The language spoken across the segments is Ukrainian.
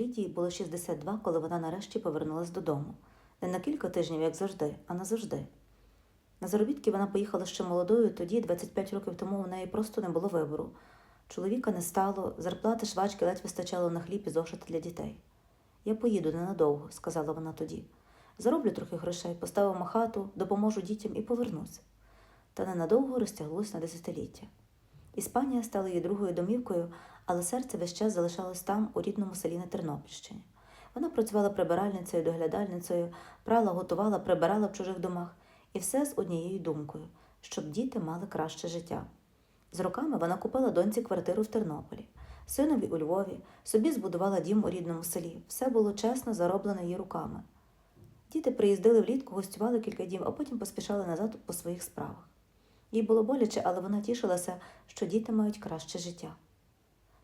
Лідії було 62, коли вона нарешті повернулась додому. Не на кілька тижнів, як завжди, а назавжди. На заробітки вона поїхала ще молодою, тоді, 25 років тому, у неї просто не було вибору. Чоловіка не стало, зарплати швачки ледь вистачало на хліб і зошити для дітей. Я поїду ненадовго, сказала вона тоді. Зароблю трохи грошей, поставимо хату, допоможу дітям і повернусь. Та ненадовго розтяглось на десятиліття. Іспанія стала її другою домівкою, але серце весь час залишалось там, у рідному селі на Тернопільщині. Вона працювала прибиральницею, доглядальницею, прала, готувала, прибирала в чужих домах, і все з однією думкою, щоб діти мали краще життя. З роками вона купила доньці квартиру в Тернополі, синові у Львові, собі збудувала дім у рідному селі. Все було чесно зароблено її руками. Діти приїздили влітку, гостювали кілька днів, а потім поспішали назад по своїх справах. Їй було боляче, але вона тішилася, що діти мають краще життя.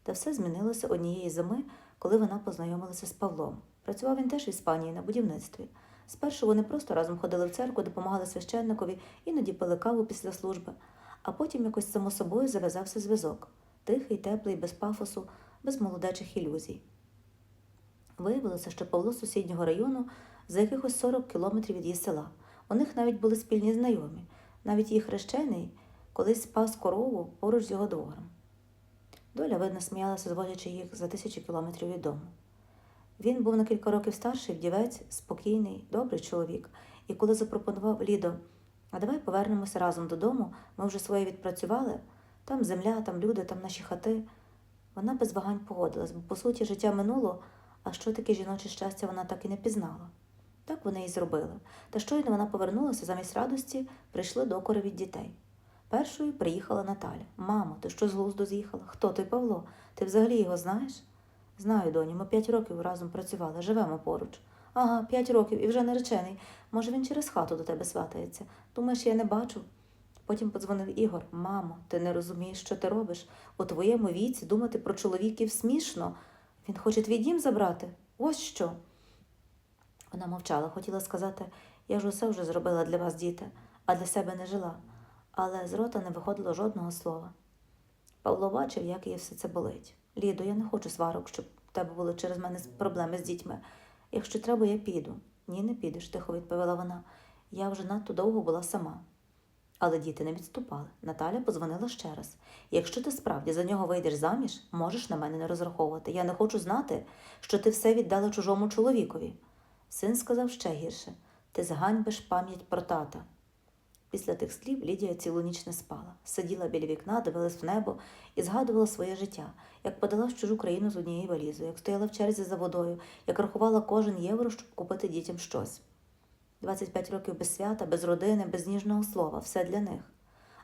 Та все змінилося однієї зими, коли вона познайомилася з Павлом. Працював він теж в Іспанії на будівництві. Спершу вони просто разом ходили в церкву, допомагали священникові, іноді пили каву після служби, а потім якось само собою зав'язався зв'язок тихий, теплий, без пафосу, без молодечих ілюзій. Виявилося, що Павло з сусіднього району за якихось 40 кілометрів від її села. У них навіть були спільні знайомі. Навіть її хрещений колись спас корову поруч з його двором. Доля, видно, сміялася, зводячи їх за тисячі кілометрів від дому. Він був на кілька років старший, вдівець, спокійний, добрий чоловік, і коли запропонував Лідо, а давай повернемося разом додому, ми вже своє відпрацювали, там земля, там люди, там наші хати. Вона без вагань погодилась, бо, по суті, життя минуло, а що таке жіноче щастя вона так і не пізнала. Так вони і зробили. Та щойно вона повернулася замість радості, прийшли докори від дітей. Першою приїхала Наталя. Мамо, ти що з глузду з'їхала? Хто той Павло? Ти взагалі його знаєш? Знаю, доню, ми п'ять років разом працювали, живемо поруч. Ага, п'ять років і вже наречений. Може, він через хату до тебе сватається. Думаєш, я не бачу? Потім подзвонив Ігор. Мамо, ти не розумієш, що ти робиш? У твоєму віці думати про чоловіків смішно. Він хоче твій дім забрати. Ось що. Вона мовчала, хотіла сказати, я ж усе вже зробила для вас, діти, а для себе не жила, але з рота не виходило жодного слова. Павло бачив, як їй все це болить. Лідо, я не хочу сварок, щоб в тебе були через мене проблеми з дітьми. Якщо треба, я піду. Ні, не підеш, тихо відповіла вона. Я вже надто довго була сама. Але діти не відступали. Наталя позвонила ще раз. Якщо ти справді за нього вийдеш заміж, можеш на мене не розраховувати. Я не хочу знати, що ти все віддала чужому чоловікові. Син сказав ще гірше ти зганьбиш пам'ять про тата. Після тих слів Лідія цілу ніч не спала. Сиділа біля вікна, дивилась в небо і згадувала своє життя, як подала в чужу країну з однією валізою, як стояла в черзі за водою, як рахувала кожен євро, щоб купити дітям щось. 25 років без свята, без родини, без ніжного слова, все для них.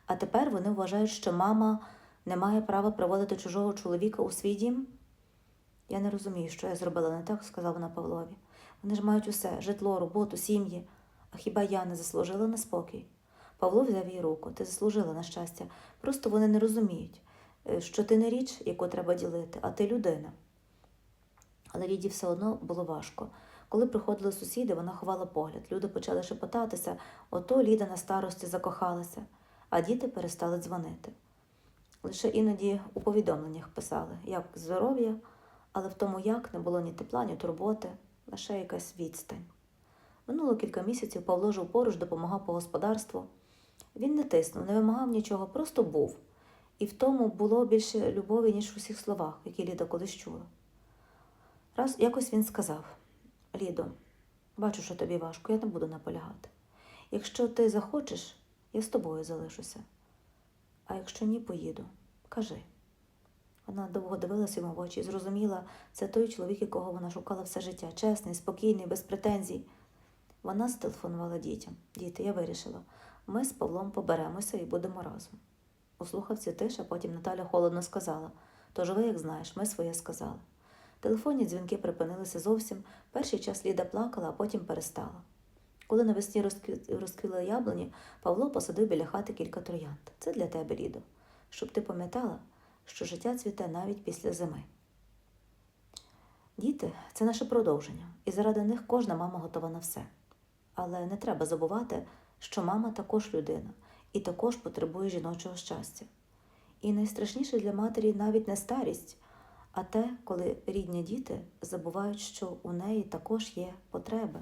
А тепер вони вважають, що мама не має права приводити чужого чоловіка у свій дім? Я не розумію, що я зробила не так, сказала вона Павлові. Вони ж мають усе житло, роботу, сім'ї. А хіба я не заслужила на спокій? Павло взяв її руку, ти заслужила на щастя. Просто вони не розуміють, е, що ти не річ, яку треба ділити, а ти людина. Але Ліді все одно було важко. Коли приходили сусіди, вона ховала погляд. Люди почали шепотатися, ото Ліда на старості закохалася, а діти перестали дзвонити. Лише іноді у повідомленнях писали, як здоров'я, але в тому як не було ні тепла, ні турботи, лише якась відстань. Минуло кілька місяців Павло жив поруч, допомагав по господарству. Він не тиснув, не вимагав нічого, просто був. І в тому було більше любові, ніж в усіх словах, які Ліда колись чула. Раз якось він сказав: Лідо, бачу, що тобі важко, я не буду наполягати. Якщо ти захочеш, я з тобою залишуся. А якщо ні, поїду, кажи. Вона довго дивилася йому в очі і зрозуміла, це той чоловік, якого вона шукала все життя, чесний, спокійний, без претензій. Вона зателефонувала дітям. Діти, я вирішила, ми з Павлом поберемося і будемо разом. У слухавці тиша, потім Наталя холодно сказала тож ви, як знаєш, ми своє сказали. Телефонні дзвінки припинилися зовсім. Перший час Ліда плакала, а потім перестала. Коли навесні розкві- розквіли яблуні, Павло посадив біля хати кілька троянд. Це для тебе, Лідо, щоб ти пам'ятала, що життя цвіте навіть після зими. Діти це наше продовження, і заради них кожна мама готова на все. Але не треба забувати, що мама також людина і також потребує жіночого щастя. І найстрашніше для матері навіть не старість, а те, коли рідні діти забувають, що у неї також є потреби.